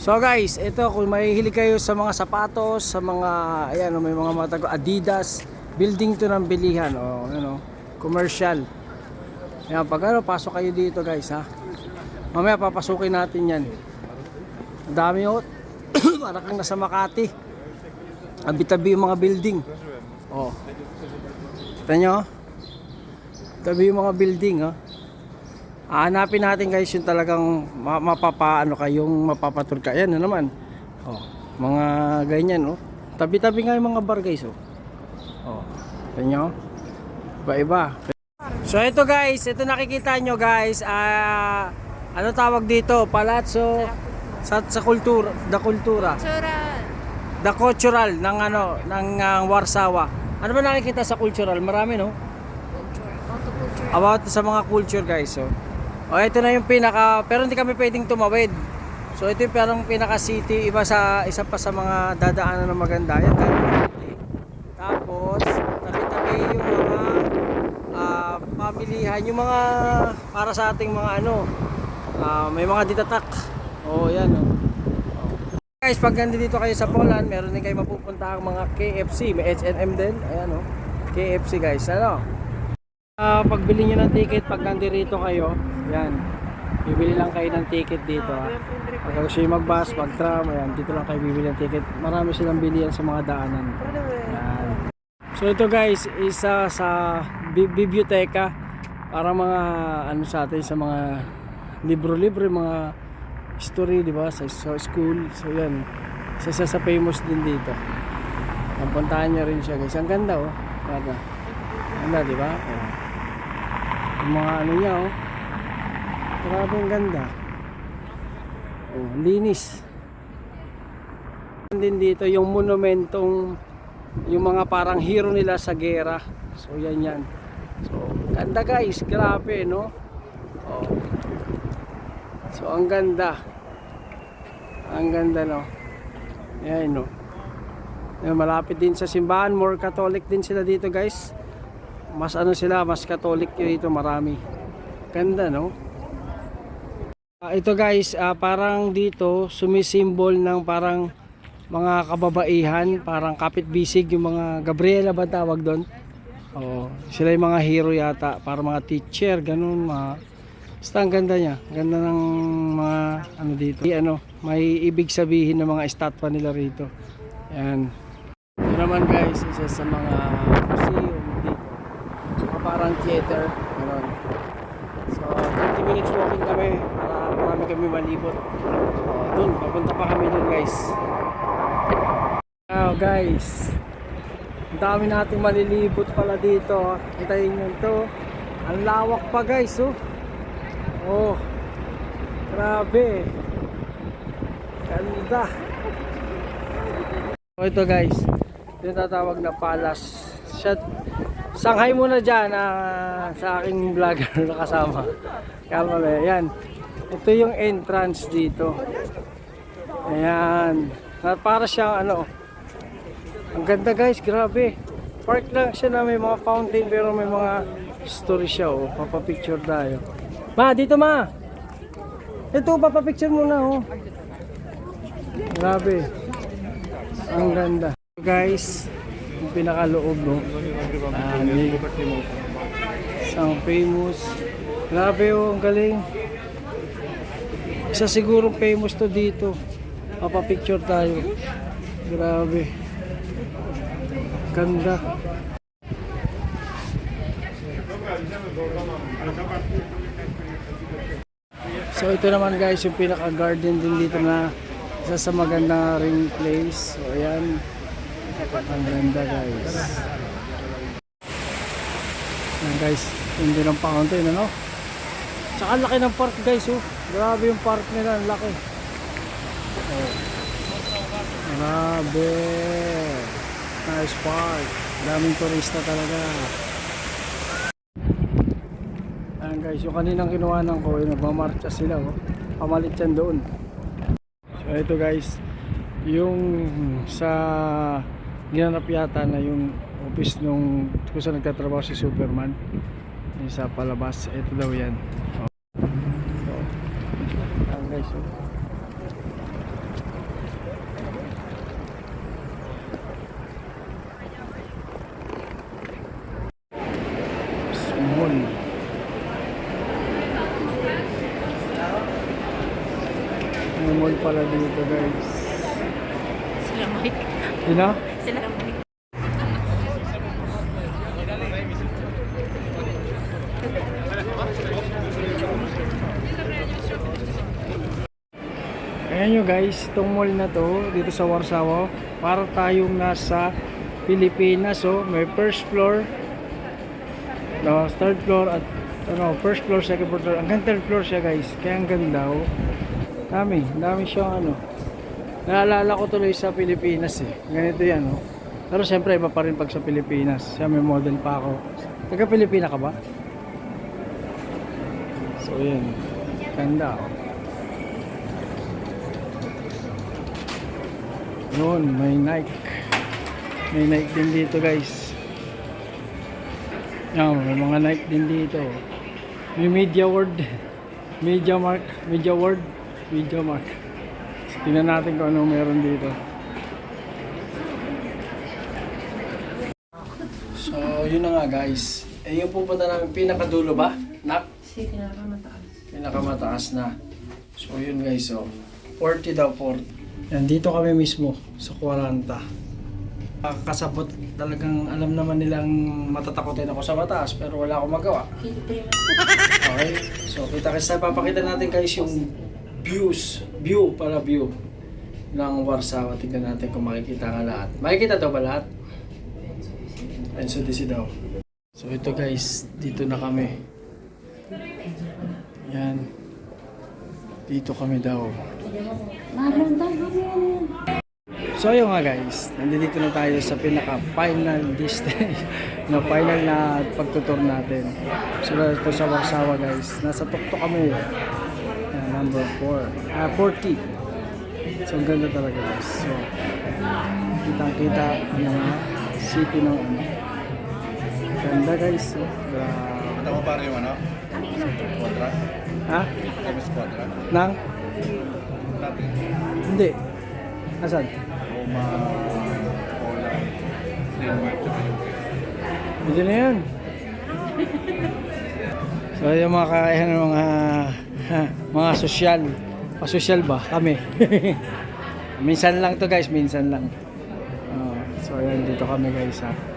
So guys, ito kung mahihilig kayo sa mga sapatos, sa mga ayan, oh, may mga matago Adidas, building to ng bilihan o ano, commercial. Ayan, pag ano, pasok kayo dito guys ha. Mamaya papasukin natin 'yan. Ang dami oh. Parang kang nasa Makati. Abi-tabi yung mga building. Oh. Kita nyo? Tabi yung mga building, oh. Hanapin natin guys yung talagang ma- mapapaano kayong mapapatur ka. Yan na naman. Oh, mga ganyan, oh. Tabi-tabi nga yung mga bar guys, oh. Oh. Kita nyo? Iba-iba. So ito guys, ito nakikita nyo guys, ah ano tawag dito? Palazzo sa sa kultura, da kultura. Cultural. The cultural ng ano ng ah, Warsawa. Ano ba nakikita sa cultural? Marami no? Culture. Autoculture. About sa mga culture guys. So. O ito na yung pinaka pero hindi kami pwedeng tumawid. So ito yung parang pinaka city, iba sa isa pa sa mga dadaanan na maganda. Yan tayo. Tapos tabi-tabi yung mga ah, pamilihan, yung mga para sa ating mga ano, ah, may mga ditatak. Oh, yan oh. Guys, pag nandito kayo sa Poland, meron din kayo mapupunta ang mga KFC, may H&M din. Ayan oh. KFC guys, ano? Ah, pagbili nyo ng ticket pag nandito kayo, yan. Bibili lang kayo ng ticket dito. ah. Pag gusto nyo mag-bus, mag-tram, ayan, dito lang kayo bibili ng ticket. Marami silang bilihan sa mga daanan. Yan. So ito guys, isa sa bi- biblioteka para mga ano sa atin sa mga libro-libro, mga history, di ba? Sa, sa school. So yan. Isa siya sa famous din dito. Puntahan nyo rin siya guys. Ang ganda oh. Ganda. Ganda, di ba? Oh. Yung mga ano niya oh. Grabe ang ganda. Oh, linis. Din dito yung monumentong yung mga parang hero nila sa gera. So yan yan. So ganda guys, grabe no. Oh. So ang ganda. Ang ganda no. Yan no. Malapit din sa simbahan, more Catholic din sila dito guys. Mas ano sila, mas Catholic yun dito marami. Ganda no. Ah, ito guys, ah, parang dito sumisimbol ng parang mga kababaihan, parang kapit-bisig yung mga Gabriela ba tawag doon? Oo, sila yung mga hero yata, para mga teacher, ganun, mga Basta ang ganda niya, ganda ng mga ano dito. May, ano, may ibig sabihin ng mga estatwa nila rito. Yan. Ito naman guys, isa sa mga museum parang theater, gano'n. So, 30 minutes walking kami para marami kami malibot. Oh, dun, papunta pa kami dun guys. Now guys, ang dami nating malilibot pala dito. Hintayin nyo to. Ang lawak pa guys, oh. Oh, grabe. Ganda. So ito guys, yung tatawag na palace. Shot. Sanghay muna dyan ah, sa aking vlogger na kasama. Kamala, yan. Ito yung entrance dito. Ayan. Na para siyang ano. Ang ganda guys, grabe. Park lang siya na may mga fountain pero may mga story siya oh. Papapicture tayo. Ma, dito ma. Ito, papapicture muna oh. Grabe. Ang ganda. Guys, yung pinakaloob no. May isang famous. Grabe oh, ang galing. Isa siguro famous to dito. Papapicture tayo. Grabe. Ganda. So ito naman guys yung pinaka garden din dito na isa sa maganda ring place. So ayan. Ang ganda guys. Ayan guys. Hindi ng fountain ano. Tsaka laki ng park guys oh. Grabe yung park nila. Ang laki. Oh. Grabe. Nice park. Daming turista talaga. Ayan guys, yung kaninang kinuhanan ko, yung nagmamarcha sila, oh. pamalit yan doon. So ito guys, yung sa ginanap yata na yung office nung kung saan nagtatrabaho si Superman yung sa palabas ito daw yan oh. so, ah, guys so. small mall pala dito guys sila Mike you know? Sila Mike. Ayan nyo guys, itong mall na to dito sa Warsaw, para tayong nasa Pilipinas. So, may first floor, no, third floor at ano, first floor, second floor, hanggang third floor siya guys. Kaya ang ganda oh. Dami, dami siyang ano. Naalala ko tuloy sa Pilipinas eh. Ganito yan oh. Pero siyempre iba pa rin pag sa Pilipinas. Siya may model pa ako. Taga Pilipina ka ba? So yan. Ganda oh. Yun, may Nike. May Nike din dito guys. Yan, may mga Nike din dito. May Media World. Media Mark. Media World. Media Mark. Tingnan natin kung ano meron dito. So, yun na nga guys. Eh, yung pupunta namin pinakadulo ba? Nak? Si pinakamataas. pinakamataas na. So yun guys, so 40 daw 40. Yan, dito kami mismo sa 40. Kasabot talagang alam naman nilang matatakotin ako sa mataas pero wala akong magawa. Okay? So kita kasi papakita natin guys yung views, view para view ng Warsaw. Tingnan natin kung makikita ka lahat. Makikita daw ba lahat? And so this is daw. So ito guys, dito na kami. Yan. Dito kami daw. So yun nga guys, nandito na tayo sa pinaka final distance na final na pagtutur natin. So ito sa Warsaw guys, nasa tuktok kami. Number 4. Ah, 40. So ang ganda talaga guys. So kitang kita ang mga city ng ano. Ganda guys. So, grabe. Mata mo pare yung ano? Quadra? Ha? Times quadra? Nang? Natin. Hindi. Asan? Roma, Poland, Denmark, tsaka UK. Hindi na yan. So yung mga kaya ng mga mga sosyal. Pasosyal ba? Kami. minsan lang to guys, minsan lang. Oh, so ayan, dito kami guys ha.